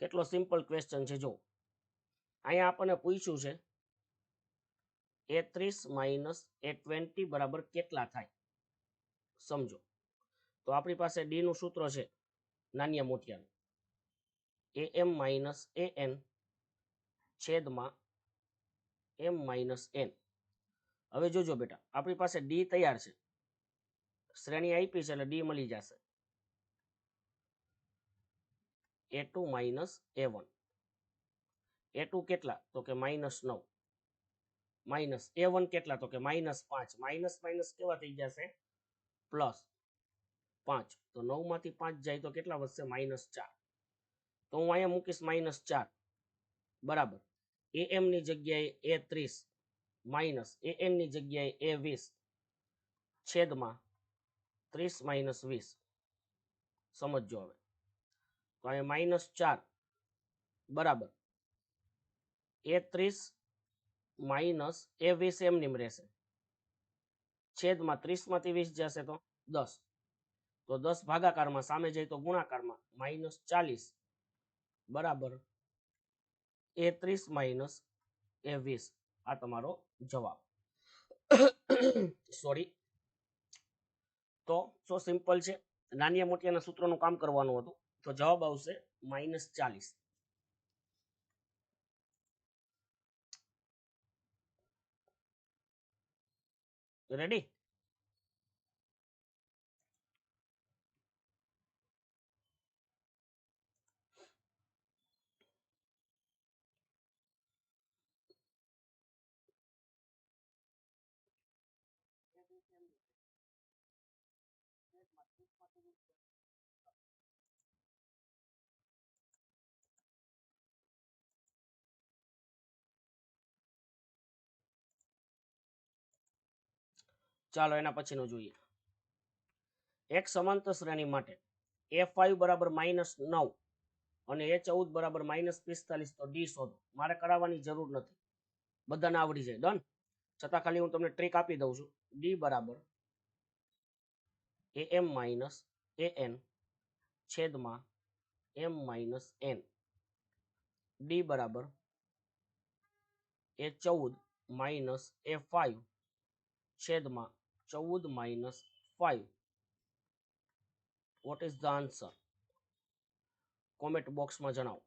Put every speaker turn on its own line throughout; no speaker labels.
કેટલો simple question છે જો અહીંયા આપણને પૂછ્યું છે એ ત્રીસ માઇનસ એ ટ્વેન્ટી બરાબર કેટલા થાય? સમજો. તો આપણી પાસે ડીનું સૂત્ર છે, નાનિયા મોતિયાનું એ એમ માઇનસ એ એન છેદમાં એમ માઇનસ એન. હવે જોજો બેટા, આપણી પાસે ડી તૈયાર છે. શ્રેણી આપી છે એટલે ડી મળી જશે. A two minus a one a two કેટલા? તો કે માઇનસ નવ. માઇનસ એ વન કેટલા? તો કે માઇનસ પાંચ. માઇનસ માઇનસ કેવા થઈ જશે? પ્લસ પાંચ. તો નવમાંથી પાંચ જાય તો કેટલા વધશે? માઇનસ ચાર. તો હું અહીંયા મૂકીશ માઇનસ ચાર. બરાબર. એ એમ ની જગ્યાએ એ ત્રીસ. માઇનસ એ એનની જગ્યાએ એ વીસ. છેદમાં ત્રીસ માઇનસ વીસ. સમજજો હવે. તો અહીંયા માઇનસ ચાર. બરાબર. એ ત્રીસ માઇનસ એ વીસ એમની રહેશે. છેદમાં ત્રીસમાંથી વીસ જશે તો દસ. તો દસ ભાગાકારમાં સામે જાય તો ગુણાકારમાં માઇનસ ચાલીસ. બરાબર. એ ત્રીસ માઇનસ એ વીસ. આ તમારો જવાબ. સોરી તો સો સિમ્પલ છે. નાનિયા મોટિયાના સૂત્રોનું કામ કરવાનું હતું. તો જવાબ આવશે માઇનસ ચાલીસ રેડી ચાલો એના પછીનું જોઈએ. એક સમાંતર શ્રેણી માટે એ ફાઈવ બરાબર માઇનસ નવ અને એ ચૌદ બરાબર માઇનસ પિસ્તાલીસ, તો ડી શોધો. મારે કરાવવાની જરૂર નથી. બધાને આવડી જાય. ડન છતાં ખાલી હું તમને ટ્રીક આપી દઉં છું. ડી બરાબર એ એમ માઇનસ એ એન છેદમાં એમ માઇનસ એન ડી બરાબર એ ચૌદ માઇનસ એ ફાઈવ છેદમાં ચૌદ minus five what is the answer comment બોક્સમાં જણાવો.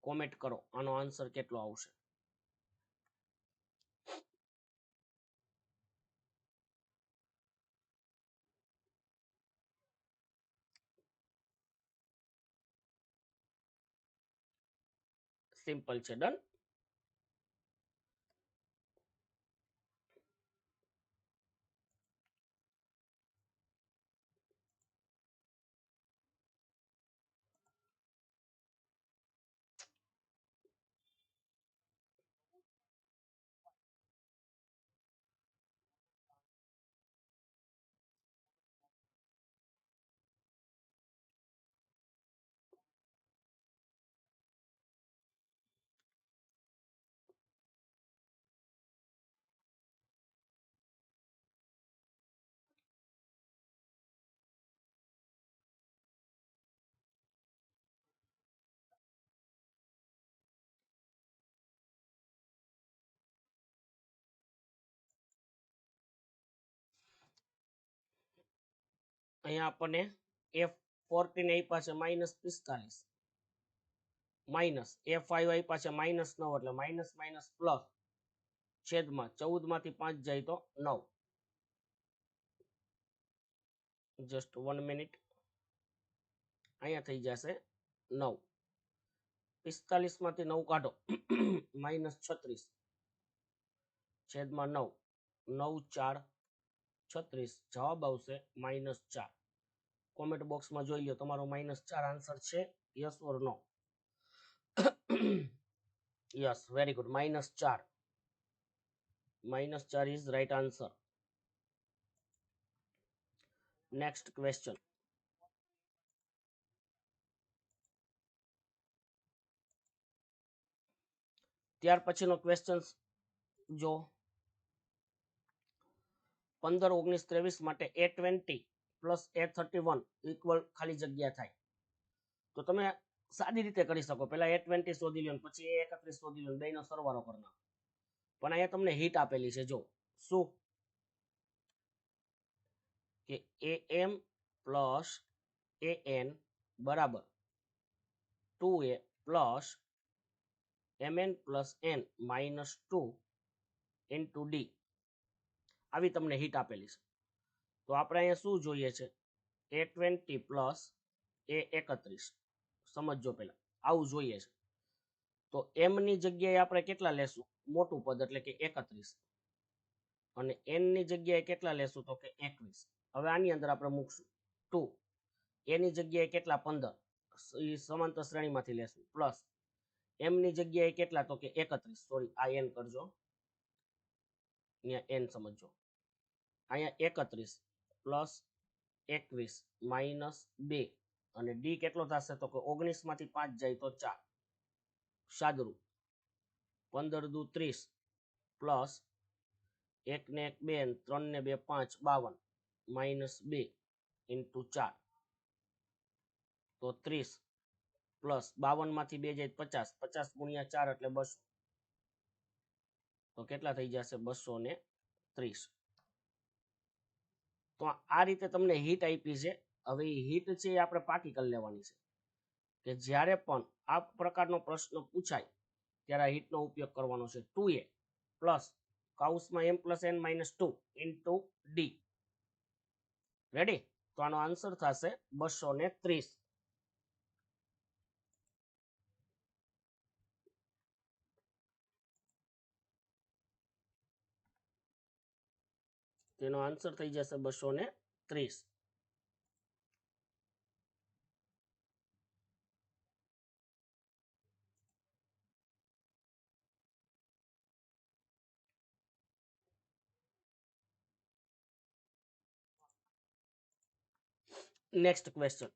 કોમેન્ટ કરો. આનો આન્સર કેટલો આવશે? સિમ્પલ છે. ડન અહીંયા આપણને એફ ફોર્ટીન આપ્યા છે માઇનસ પિસ્તાલીસ. માઇનસ એ ફાઈવ આપ્યા છે માઇનસ નવ એટલે માઇનસ માઇનસ પ્લસ છેદમાં ચૌદમાંથી પાંચ જાય તો નવ. જસ્ટ વન મિનિટ અહીંયા થઈ જશે નવ. પિસ્તાલીસમાંથી નવ કાઢો. માઇનસ છત્રીસ. છેદમાં નવ. નવ ચાર છત્રીસ. જવાબ આવશે માઇનસ ચાર. કોમેન્ટ બોક્સમાં જોઈ લો તમારો માઇનસ ચાર આન્સર છે. Yes or no yes very good minus ચાર. માઇનસ ચાર is right answer next question ત્યાર પછીનો ક્વેશ્ચન જો પંદર ઓગણીસ ત્રેવીસ માટે a twenty plus a thirty one equal ખાલી જગ્યા થાય. તો તમે સાદી રીતે કરી શકો. પહેલાં એ ટ્વેન્ટી શોધી લો પછી એ એકત્રીસ શોધી લો બેનો સરવાળો કરી પણ અહીંયા તમને હિટ આપેલી છે. જો, શું? કે a m plus a n બરાબર two a plus m n plus n minus two into d આવી તમને હિટ આપેલી છે. તો આપણે અહીંયા શું જોઈએ છે? એ ટ્વેન્ટી પ્લસ એ એકત્રીસ. સમજો પહેલા. આવું જોઈએ છે. તો એમની જગ્યાએ આપણે કેટલા લેશું? મોટું પદ એટલે કે એકત્રીસ. અને એનની જગ્યાએ કેટલા લેશું? તો કે એકવીસ. હવે આની અંદર આપણે મૂકશું. ટુ એની જગ્યાએ કેટલા? પંદર. એ સમાંતર શ્રેણીમાંથી લેશું. પ્લસ એમની જગ્યાએ કેટલા? તો કે એકત્રીસ. સોરી આ એન કરજો. અહીંયા એન સમજો અહીંયા એકત્રીસ. પ્લસ એકવીસ માઇનસ બે. અને ડી કેટલો થશે? તો કે ઓગણીસમાંથી પાંચ જાય તો ચાર. સાદરું પંદર દુ ત્રીસ પ્લસ એક ને એક બે ત્રણ ને બે પાંચ, બાવન. માઇનસ બે ઇન્ટુ ચાર. તો ત્રીસ પ્લસ બાવનમાંથી બે જાય પચાસ. પચાસ ગુણ્યા ચાર એટલે બસો. તો કેટલા થઈ જશે? બસો ને ત્રીસ. તો આ રીતે તમને હીટ આપી છે. હવે એ હીટ છે એ આપણે પાકી લેવાની છે. કે જ્યારે પણ આ પ્રકારનો પ્રશ્ન પૂછાય, ત્યારે આ હીટનો ઉપયોગ કરવાનો છે. ટુ એ plus કાઉસમાં m plus n minus two into d. Ready? તો આનો આન્સર થશે બસો ને ત્રીસ. તેનો આન્સર થઈ જશે બસો ને ત્રીસ. Next question